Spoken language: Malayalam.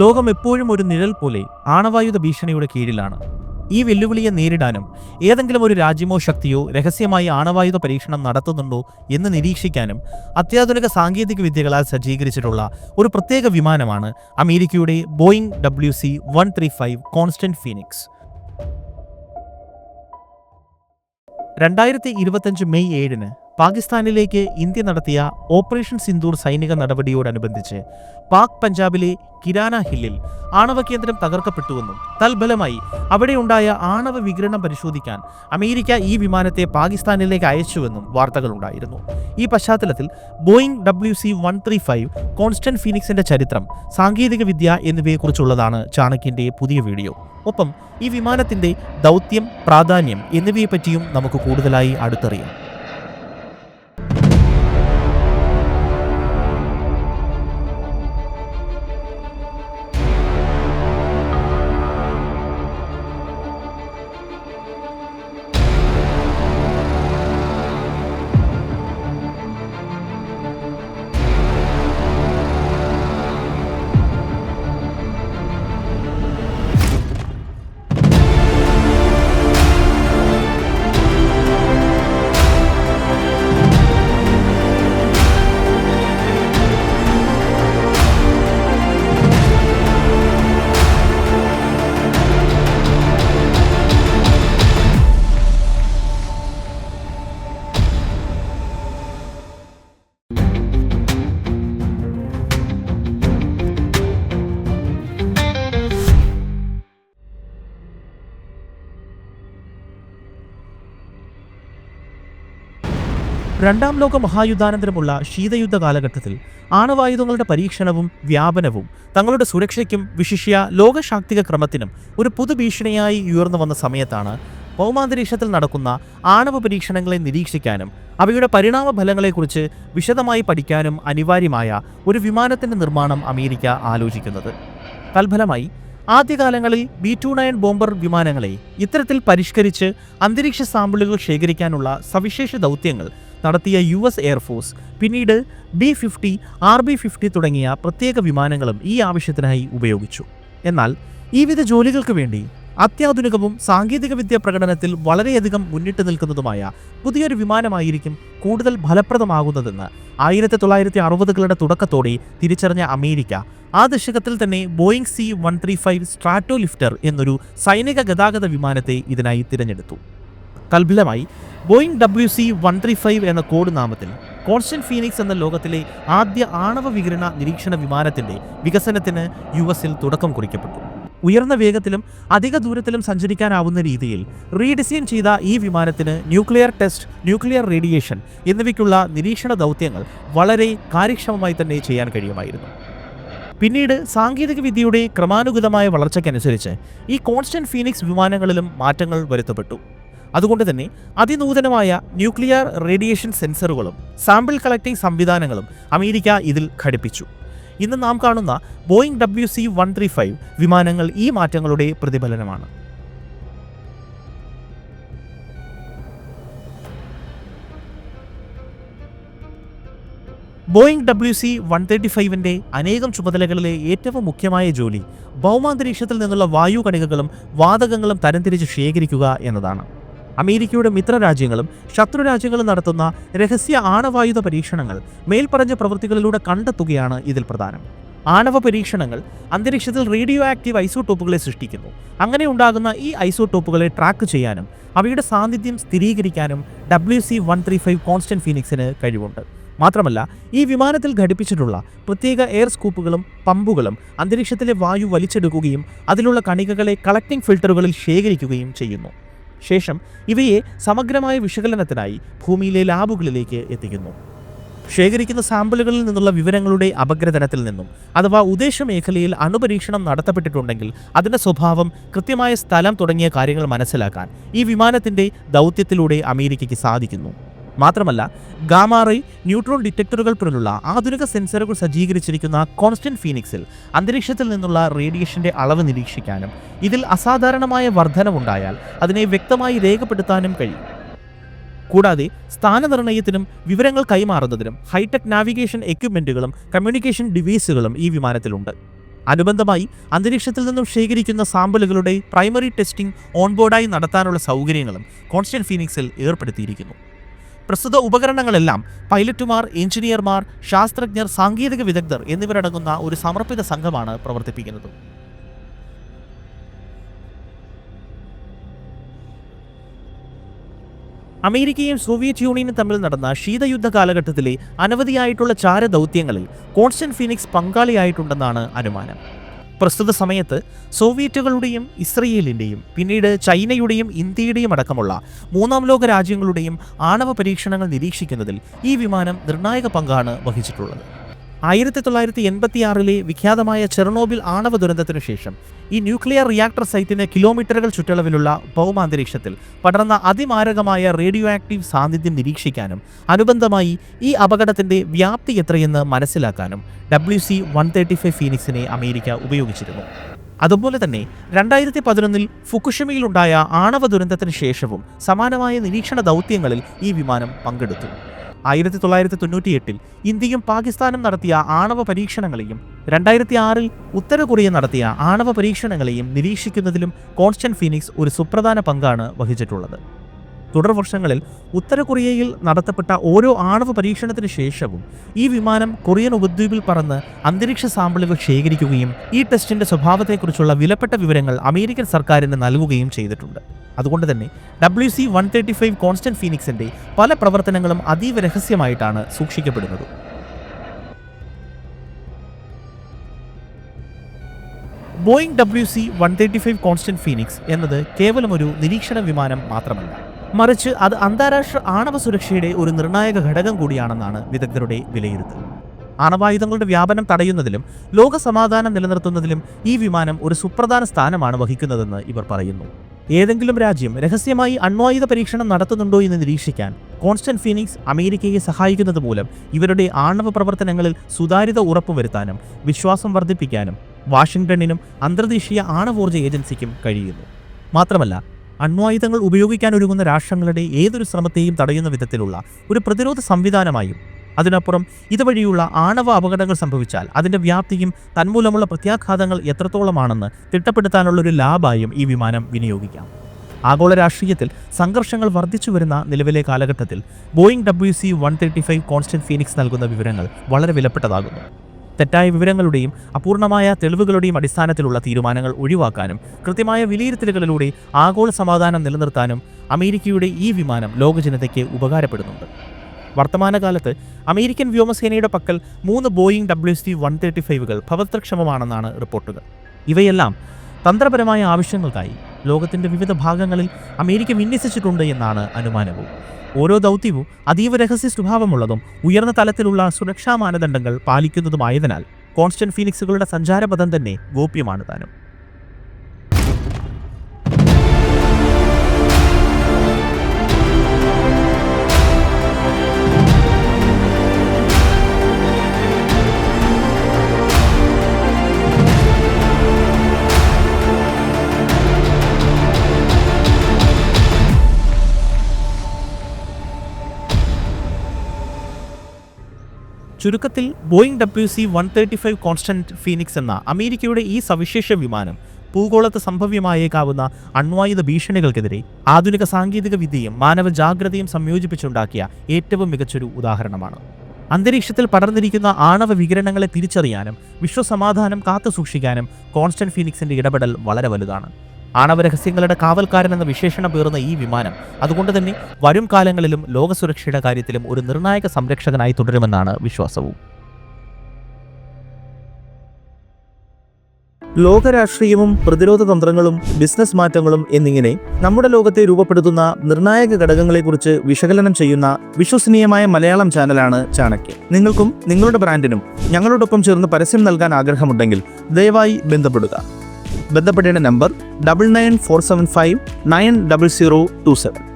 ലോകം എപ്പോഴും ഒരു നിഴൽ പോലെ ആണവായുധ ഭീഷണിയുടെ കീഴിലാണ്. ഈ വെല്ലുവിളിയെ നേരിടാനും ഏതെങ്കിലും ഒരു രാജ്യമോ ശക്തിയോ രഹസ്യമായി ആണവായുധ പരീക്ഷണം നടത്തുന്നുണ്ടോ എന്ന് നിരീക്ഷിക്കാനും അത്യാധുനിക സാങ്കേതിക വിദ്യകളാൽ സജ്ജീകരിച്ചിട്ടുള്ള ഒരു പ്രത്യേക വിമാനമാണ് അമേരിക്കയുടെ Boeing W C one three five Constant Phoenix. രണ്ടായിരത്തി ഇരുപത്തഞ്ച് മെയ് ഏഴിന് പാകിസ്ഥാനിലേക്ക് ഇന്ത്യ നടത്തിയ ഓപ്പറേഷൻ സിന്ദൂർ സൈനിക നടപടിയോടനുബന്ധിച്ച് പാക് പഞ്ചാബിലെ കിരാന ഹില്ലിൽ ആണവ കേന്ദ്രം തകർക്കപ്പെട്ടുവെന്നും തൽഫലമായി അവിടെയുണ്ടായ ആണവ വികിരണം പരിശോധിക്കാൻ അമേരിക്ക ഈ വിമാനത്തെ പാകിസ്ഥാനിലേക്ക് അയച്ചുവെന്നും വാർത്തകളുണ്ടായിരുന്നു. ഈ പശ്ചാത്തലത്തിൽ Boeing W C one three five Constant ഫീനിക്സിന്റെ ചരിത്രം സാങ്കേതിക വിദ്യ എന്നിവയെക്കുറിച്ചുള്ളതാണ് ചാണക്യന്റെ പുതിയ വീഡിയോ. ഒപ്പം ഈ വിമാനത്തിന്റെ ദൗത്യം പ്രാധാന്യം എന്നിവയെപ്പറ്റിയും നമുക്ക് കൂടുതലായി അടുത്തറിയാം. രണ്ടാം ലോക മഹായുദ്ധാനന്തരമുള്ള ശീതയുദ്ധ കാലഘട്ടത്തിൽ ആണവായുധങ്ങളുടെ പരീക്ഷണവും വ്യാപനവും തങ്ങളുടെ സുരക്ഷയ്ക്കും വിശിഷ്യ ലോകശാക്തിക ക്രമത്തിനും ഒരു പുതുഭീഷണിയായി ഉയർന്നു വന്ന സമയത്താണ് ഭൗമാന്തരീക്ഷത്തിൽ നടക്കുന്ന ആണവ പരീക്ഷണങ്ങളെ നിരീക്ഷിക്കാനും അവയുടെ പരിണാമ ഫലങ്ങളെക്കുറിച്ച് വിശദമായി പഠിക്കാനും അനിവാര്യമായ ഒരു വിമാനത്തിന്റെ നിർമ്മാണം അമേരിക്ക ആലോചിക്കുന്നത്. തൽഫലമായി ആദ്യകാലങ്ങളിൽ ബി ടു നയൻ ബോംബർ വിമാനങ്ങളെ ഇത്തരത്തിൽ പരിഷ്കരിച്ച് അന്തരീക്ഷ സാമ്പിളുകൾ ശേഖരിക്കാനുള്ള സവിശേഷ ദൗത്യങ്ങൾ നടത്തിയ യു എസ് എയർഫോഴ്സ് പിന്നീട് B fifty R B fifty തുടങ്ങിയ പ്രത്യേക വിമാനങ്ങളും ഈ ആവശ്യത്തിനായി ഉപയോഗിച്ചു. എന്നാൽ ഈ വിധ ജോലികൾക്ക് വേണ്ടി അത്യാധുനികവും സാങ്കേതികവിദ്യ പ്രകടനത്തിൽ വളരെയധികം മുന്നിട്ട് നിൽക്കുന്നതുമായ പുതിയൊരു വിമാനമായിരിക്കും കൂടുതൽ ഫലപ്രദമാകുന്നതെന്ന് ആയിരത്തി തൊള്ളായിരത്തി അറുപതുകളുടെ തുടക്കത്തോടെ തിരിച്ചറിഞ്ഞ അമേരിക്ക ആ ദശകത്തിൽ തന്നെ Boeing C one three five Stratolifter എന്നൊരു സൈനിക ഗതാഗത വിമാനത്തെ ഇതിനായി തിരഞ്ഞെടുത്തു. തൽഫലമായി Boeing W C one three five എന്ന കോഡ് നാമത്തിൽ കോൺസ്റ്റൻ ഫീനിക്സ് എന്ന ലോകത്തിലെ ആദ്യ ആണവ വികിരണ നിരീക്ഷണ വിമാനത്തിന്റെ വികസനത്തിന് യു എസിൽ തുടക്കം കുറിക്കപ്പെട്ടു. ഉയർന്ന വേഗത്തിലും അധിക ദൂരത്തിലും സഞ്ചരിക്കാനാവുന്ന രീതിയിൽ റീഡിസൈൻ ചെയ്ത ഈ വിമാനത്തിന് ന്യൂക്ലിയർ ടെസ്റ്റ് ന്യൂക്ലിയർ റേഡിയേഷൻ എന്നിവയ്ക്കുള്ള നിരീക്ഷണ ദൗത്യങ്ങൾ വളരെ കാര്യക്ഷമമായി തന്നെ ചെയ്യാൻ കഴിയുമായിരുന്നു. പിന്നീട് സാങ്കേതിക വിദ്യയുടെ ക്രമാനുഗതമായ വളർച്ചയ്ക്കനുസരിച്ച് ഈ കോൺസ്റ്റന്റ് ഫീനിക്സ് വിമാനങ്ങളിലും മാറ്റങ്ങൾ വരുത്തപ്പെട്ടു. അതുകൊണ്ട് തന്നെ അതിനൂതനമായ ന്യൂക്ലിയർ റേഡിയേഷൻ സെൻസറുകളും സാമ്പിൾ കളക്ടിംഗ് സംവിധാനങ്ങളും അമേരിക്ക ഇതിൽ ഘടിപ്പിച്ചു. ഇന്ന് നാം കാണുന്ന Boeing W C one three five വിമാനങ്ങൾ ഈ മാറ്റങ്ങളുടെ പ്രതിഫലനമാണ്. Boeing W C one thirty ഫൈവിന്റെ അനേകം ചുമതലകളിലെ ഏറ്റവും മുഖ്യമായ ജോലി ഭൗമാന്തരീക്ഷത്തിൽ നിന്നുള്ള വായു കണികകളും വാതകങ്ങളും തരംതിരിച്ച് ശേഖരിക്കുക എന്നതാണ്. അമേരിക്കയുടെ മിത്രരാജ്യങ്ങളും ശത്രുരാജ്യങ്ങളും നടത്തുന്ന രഹസ്യ ആണവായുധ പരീക്ഷണങ്ങൾ മേൽപ്പറഞ്ഞ പ്രവൃത്തികളിലൂടെ കണ്ടെത്തുകയാണ് ഇതിൽ പ്രധാനം. ആണവ പരീക്ഷണങ്ങൾ അന്തരീക്ഷത്തിൽ റേഡിയോ ആക്റ്റീവ് ഐസോടോപ്പുകളെ സൃഷ്ടിക്കുന്നു. അങ്ങനെ ഉണ്ടാകുന്ന ഈ ഐസോടോപ്പുകളെ ട്രാക്ക് ചെയ്യാനും അവയുടെ സാന്നിധ്യം സ്ഥിരീകരിക്കാനും W C one three five Constant ഫീനിക്സിന് കഴിവുണ്ട്. മാത്രമല്ല ഈ വിമാനത്തിൽ ഘടിപ്പിച്ചിട്ടുള്ള പ്രത്യേക എയർ സ്കൂപ്പുകളും പമ്പുകളും അന്തരീക്ഷത്തിലെ വായു വലിച്ചെടുക്കുകയും അതിലുള്ള കണികകളെ കളക്ടിംഗ് ഫിൽട്ടറുകളിൽ ശേഖരിക്കുകയും ചെയ്യുന്നു. ശേഷം ഇവയെ സമഗ്രമായ വിശകലനത്തിനായി ഭൂമിയിലെ ലാബുകളിലേക്ക് എത്തിക്കുന്നു. ശേഖരിക്കുന്ന സാമ്പിളുകളിൽ നിന്നുള്ള വിവരങ്ങളുടെ അപഗ്രഥനത്തിൽ നിന്നും അഥവാ ഉദ്ദേശ മേഖലയിൽ അണുപരീക്ഷണം നടത്തപ്പെട്ടിട്ടുണ്ടെങ്കിൽ അതിന്റെ സ്വഭാവം കൃത്യമായ സ്ഥലം തുടങ്ങിയ കാര്യങ്ങൾ മനസ്സിലാക്കാൻ ഈ വിമാനത്തിന്റെ ദൗത്യത്തിലൂടെ അമേരിക്കയ്ക്ക് സാധിക്കുന്നു. മാത്രമല്ല ഗാമാറൈ ന്യൂട്രോൺ ഡിറ്റക്ടറുകൾ പോലുള്ള ആധുനിക സെൻസറുകൾ സജ്ജീകരിച്ചിരിക്കുന്ന കോൺസ്റ്റന്റ് ഫീനിക്സിൽ അന്തരീക്ഷത്തിൽ നിന്നുള്ള റേഡിയേഷന്റെ അളവ് നിരീക്ഷിക്കാനും ഇതിൽ അസാധാരണമായ വർധനവുണ്ടായാൽ അതിനെ വ്യക്തമായി രേഖപ്പെടുത്താനും കഴിയും. കൂടാതെ സ്ഥാനനിർണയത്തിനും വിവരങ്ങൾ കൈമാറുന്നതിനും ഹൈടെക് നാവിഗേഷൻ എക്യുപ്മെന്റുകളും കമ്മ്യൂണിക്കേഷൻ ഡിവൈസുകളും ഈ വിമാനത്തിലുണ്ട്. അനുബന്ധമായി അന്തരീക്ഷത്തിൽ നിന്നും ശേഖരിക്കുന്ന സാമ്പിളുകളുടെ പ്രൈമറി ടെസ്റ്റിംഗ് ഓൺബോർഡായി നടത്താനുള്ള സൗകര്യങ്ങളും കോൺസ്റ്റന്റ് ഫീനിക്സിൽ ഏർപ്പെടുത്തിയിരിക്കുന്നു. പ്രസ്തുത ഉപകരണങ്ങളെല്ലാം പൈലറ്റുമാർ എഞ്ചിനീയർമാർ ശാസ്ത്രജ്ഞർ സാങ്കേതിക വിദഗ്ധർ എന്നിവരടങ്ങുന്ന ഒരു സമർപ്പിത സംഘമാണ് പ്രവർത്തിപ്പിക്കുന്നത്. അമേരിക്കയും സോവിയറ്റ് യൂണിയനും തമ്മിൽ നടന്ന ശീതയുദ്ധ കാലഘട്ടത്തിലെ അനവധിയായിട്ടുള്ള ചാരദൗത്യങ്ങളിൽ കോൺസ്റ്റന്റ് ഫീനിക്സ് പങ്കാളിയായിട്ടുണ്ടെന്നാണ് അനുമാനം. പ്രസ്തുത സമയത്ത് സോവിയറ്റുകളുടെയും ഇസ്രയേലിന്റെയും പിന്നീട് ചൈനയുടെയും ഇന്ത്യയുടെയും അടക്കമുള്ള മൂന്നാം ലോക രാജ്യങ്ങളുടെയും ആണവ പരീക്ഷണങ്ങൾ നിരീക്ഷിക്കുന്നതിൽ ഈ വിമാനം നിർണായക പങ്കാണ് വഹിച്ചിട്ടുള്ളത്. ആയിരത്തി തൊള്ളായിരത്തി എൺപത്തിയാറിലെ വിഖ്യാതമായ ചെർണോബിൽ ആണവ ദുരന്തത്തിനു ശേഷം ഈ ന്യൂക്ലിയർ റിയാക്ടർ സൈറ്റിന് കിലോമീറ്ററുകൾ ചുറ്റളവിലുള്ള ഭൗമാന്തരീക്ഷത്തിൽ പടർന്ന അതിമാരകമായ റേഡിയോ ആക്റ്റീവ് സാന്നിധ്യം നിരീക്ഷിക്കാനും അനുബന്ധമായി ഈ അപകടത്തിന്റെ വ്യാപ്തി എത്രയെന്ന് മനസ്സിലാക്കാനും W C one thirty five ഫീനിക്സിനെ America ഉപയോഗിച്ചിരുന്നു. അതുപോലെ തന്നെ രണ്ടായിരത്തി പതിനൊന്നിൽ ഫുക്കുഷിമയിലുണ്ടായ ആണവ ദുരന്തത്തിന് ശേഷവും സമാനമായ നിരീക്ഷണ ദൗത്യങ്ങളിൽ ഈ വിമാനം പങ്കെടുത്തു. ആയിരത്തി തൊള്ളായിരത്തി തൊണ്ണൂറ്റിയെട്ടിൽ ഇന്ത്യയും പാകിസ്ഥാനും നടത്തിയ ആണവ പരീക്ഷണങ്ങളെയും രണ്ടായിരത്തി ആറിൽ ഉത്തര കൊറിയ നടത്തിയ ആണവ പരീക്ഷണങ്ങളെയും നിരീക്ഷിക്കുന്നതിലും കോൺസ്റ്റന്റ് ഫീനിക്സ് ഒരു സുപ്രധാന പങ്കാണ് വഹിച്ചിട്ടുള്ളത്. തുടർ വർഷങ്ങളിൽ ഉത്തര കൊറിയയിൽ നടത്തപ്പെട്ട ഓരോ ആണവ പരീക്ഷണത്തിന് ശേഷവും ഈ വിമാനം കൊറിയൻ ഉപദ്വീപിൽ പറന്ന് അന്തരീക്ഷ സാമ്പിളുകൾ ശേഖരിക്കുകയും ഈ ടെസ്റ്റിന്റെ സ്വഭാവത്തെക്കുറിച്ചുള്ള വിലപ്പെട്ട വിവരങ്ങൾ അമേരിക്കൻ സർക്കാരിന് നൽകുകയും ചെയ്തിട്ടുണ്ട്. അതുകൊണ്ട് തന്നെ W C one thirty five Constant ഫീനിക്സിന്റെ പല പ്രവർത്തനങ്ങളും അതീവ രഹസ്യമായിട്ടാണ് സൂക്ഷിക്കപ്പെടുന്നത്. Boeing W C one thirty five Constant Phoenix എന്നത് കേവലം ഒരു നിരീക്ഷണ വിമാനം മാത്രമല്ല. മറിച്ച് അത് അന്താരാഷ്ട്ര ആണവ സുരക്ഷയുടെ ഒരു നിർണായക ഘടകം കൂടിയാണെന്നാണ് വിദഗ്ധരുടെ വിലയിരുത്തൽ. ആണവായുധങ്ങളുടെ വ്യാപനം തടയുന്നതിലും ലോക സമാധാനം നിലനിർത്തുന്നതിലും ഈ വിമാനം ഒരു സുപ്രധാന സ്ഥാനമാണ് വഹിക്കുന്നതെന്ന് ഇവർ പറയുന്നു. ഏതെങ്കിലും രാജ്യം രഹസ്യമായി അണ്വായുധ പരീക്ഷണം നടത്തുന്നുണ്ടോ എന്ന് നിരീക്ഷിക്കാൻ കോൺസ്റ്റന്റ് ഫീനിക്സ് അമേരിക്കയെ സഹായിക്കുന്നത് മൂലം ഇവരുടെ ആണവ പ്രവർത്തനങ്ങളിൽ സുതാര്യത ഉറപ്പുവരുത്താനും വിശ്വാസം വർദ്ധിപ്പിക്കാനും വാഷിംഗ്ടണിനും അന്തർദേശീയ ആണവോർജ ഏജൻസിക്കും കഴിയുന്നു. മാത്രമല്ല അണ്വായുധങ്ങൾ ഉപയോഗിക്കാൻ ഒരുങ്ങുന്ന രാഷ്ട്രങ്ങളുടെ ഏതൊരു ശ്രമത്തെയും തടയുന്ന വിധത്തിലുള്ള ഒരു പ്രതിരോധ സംവിധാനമായും അതിനപ്പുറം ഇതുവഴിയുള്ള ആണവ അപകടങ്ങൾ സംഭവിച്ചാൽ അതിന്റെ വ്യാപ്തിയും തന്മൂലമുള്ള പ്രത്യാഘാതങ്ങൾ എത്രത്തോളമാണെന്ന് തിട്ടപ്പെടുത്താനുള്ള ഒരു ലാബായും ഈ വിമാനം വിനിയോഗിക്കാം. ആഗോള രാഷ്ട്രീയത്തിൽ സംഘർഷങ്ങൾ വർദ്ധിച്ചു വരുന്ന നിലവിലെ കാലഘട്ടത്തിൽ Boeing W C one thirty five Constant Phoenix നൽകുന്ന വിവരങ്ങൾ വളരെ വിലപ്പെട്ടതാകുന്നു. തെറ്റായ വിവരങ്ങളുടെയും അപൂർണമായ തെളിവുകളുടെയും അടിസ്ഥാനത്തിലുള്ള തീരുമാനങ്ങൾ ഒഴിവാക്കാനും കൃത്യമായ വിലയിരുത്തലുകളിലൂടെ ആഗോള സമാധാനം നിലനിർത്താനും അമേരിക്കയുടെ ഈ വിമാനം ലോകജനതയ്ക്ക് ഉപകാരപ്പെടുന്നുണ്ട്. വർത്തമാനകാലത്ത് അമേരിക്കൻ വ്യോമസേനയുടെ പക്കൽ മൂന്ന് Boeing W C one thirty ഫൈവുകൾ ഭവത്രക്ഷമമാണെന്നാണ് റിപ്പോർട്ടുകൾ. ഇവയെല്ലാം തന്ത്രപരമായ ആവശ്യങ്ങൾക്കായി ലോകത്തിന്റെ വിവിധ ഭാഗങ്ങളിൽ അമേരിക്ക വിന്യസിച്ചിട്ടുണ്ട് എന്നാണ് അനുമാനവും. ഓരോ ദൗത്യവും അതീവ രഹസ്യ സ്വഭാവമുള്ളതും ഉയർന്ന തലത്തിലുള്ള സുരക്ഷാ മാനദണ്ഡങ്ങൾ പാലിക്കുന്നതുമായതിനാൽ കോൺസ്റ്റന്റ് ഫീനിക്സുകളുടെ സഞ്ചാരപഥം തന്നെ ഗോപ്യമാണ് താനും. ചുരുക്കത്തിൽ Boeing W C one thirty five Constant Phoenix എന്ന അമേരിക്കയുടെ ഈ സവിശേഷ വിമാനം ഭൂഗോളത്ത് സംഭവ്യമായേക്കാവുന്ന അണ്വായുധ ഭീഷണികൾക്കെതിരെ ആധുനിക സാങ്കേതിക വിദ്യയും മാനവ ജാഗ്രതയും സംയോജിപ്പിച്ചുണ്ടാക്കിയ ഏറ്റവും മികച്ചൊരു ഉദാഹരണമാണ്. അന്തരീക്ഷത്തിൽ പടർന്നിരിക്കുന്ന ആണവ വികിരണങ്ങളെ തിരിച്ചറിയാനും വിശ്വസമാധാനം കാത്തുസൂക്ഷിക്കാനും കോൺസ്റ്റന്റ് ഫീനിക്സിന്റെ ഇടപെടൽ വളരെ വലുതാണ്. ആണവരഹസ്യങ്ങളുടെ കാവൽക്കാരൻ എന്ന വിശേഷണം പേറുന്ന ഈ വിമാനം അതുകൊണ്ട് തന്നെ വരും കാലങ്ങളിലും ലോകസുരക്ഷയുടെ കാര്യത്തിലും ഒരു നിർണായക സംരക്ഷകനായി തുടരുമെന്നാണ് വിശ്വാസവും. ലോകരാഷ്ട്രീയവും പ്രതിരോധ തന്ത്രങ്ങളും ബിസിനസ് മാറ്റങ്ങളും എന്നിങ്ങനെ നമ്മുടെ ലോകത്തെ രൂപപ്പെടുത്തുന്ന നിർണായക ഘടകങ്ങളെക്കുറിച്ച് വിശകലനം ചെയ്യുന്ന വിശ്വസനീയമായ മലയാളം ചാനലാണ് ചാണക്യ. നിങ്ങൾക്കും നിങ്ങളുടെ ബ്രാൻഡിനും ഞങ്ങളോടൊപ്പം ചേർന്ന് പരസ്യം നൽകാൻ ആഗ്രഹമുണ്ടെങ്കിൽ ദയവായി ബന്ധപ്പെടുക. ബന്ധപ്പെടേണ്ട number double nine four seven five nine double zero two seven.